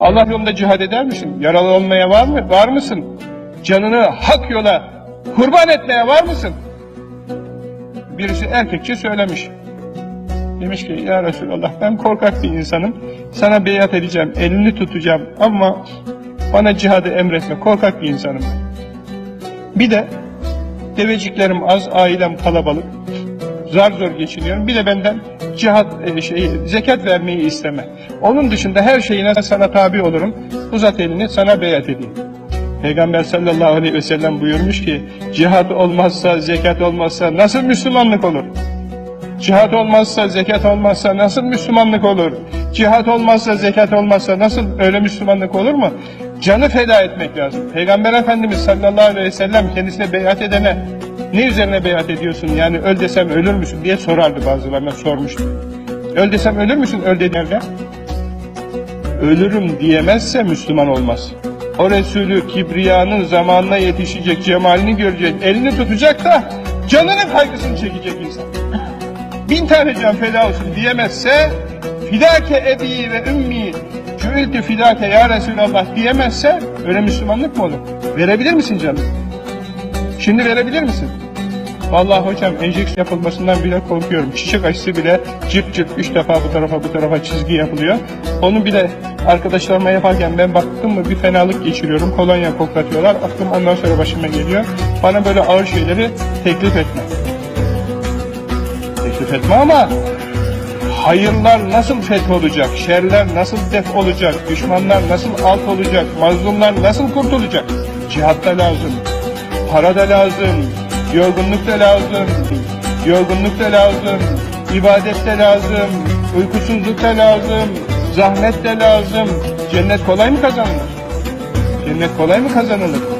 Allah yolunda cihad eder misin? Yaralı olmaya var mı? Var mısın? Canını hak yola kurban etmeye var mısın? Birisi erkekçe söylemiş. Demiş ki ya Resulallah ben korkak bir insanım. Sana beyat edeceğim, elini tutacağım ama bana cihadı emretme. Korkak bir insanım. Bir de deveciklerim az, ailem kalabalık. Zar zor geçiniyorum. Bir de benden cihat e, şey, zekat vermeyi isteme. Onun dışında her şeyine sana tabi olurum. Uzat elini sana beyat edeyim. Peygamber sallallahu aleyhi ve sellem buyurmuş ki cihat olmazsa, zekat olmazsa nasıl Müslümanlık olur? Cihat olmazsa, zekat olmazsa nasıl Müslümanlık olur? Cihat olmazsa, zekat olmazsa nasıl öyle Müslümanlık olur mu? Canı feda etmek lazım. Peygamber Efendimiz sallallahu aleyhi ve sellem kendisine beyat edene ne üzerine beyat ediyorsun yani öl desem ölür müsün diye sorardı bazılarına sormuştu. Öl desem ölür müsün öl dediğinde? Ölürüm diyemezse Müslüman olmaz. O Resulü Kibriya'nın zamanına yetişecek, cemalini görecek, elini tutacak da canının kaygısını çekecek insan bin tane can feda olsun diyemezse fidake ebi ve ümmi cüiltü fidake ya Resulallah diyemezse öyle Müslümanlık mı olur? Verebilir misin canım? Şimdi verebilir misin? Vallahi hocam enjeksiyon yapılmasından bile korkuyorum. Çiçek aşısı bile cıp cıp üç defa bu tarafa bu tarafa çizgi yapılıyor. Onu bile arkadaşlarıma yaparken ben baktım mı bir fenalık geçiriyorum. Kolonya koklatıyorlar. Aklım ondan sonra başıma geliyor. Bana böyle ağır şeyleri teklif etme teklif etme ama hayırlar nasıl feth olacak, şerler nasıl def olacak, düşmanlar nasıl alt olacak, mazlumlar nasıl kurtulacak? Cihat da lazım, para da lazım, yorgunluk da lazım, yorgunluk da lazım, ibadet de lazım, uykusuzluk da lazım, zahmet de lazım. Cennet kolay mı kazanılır? Cennet kolay mı kazanılır?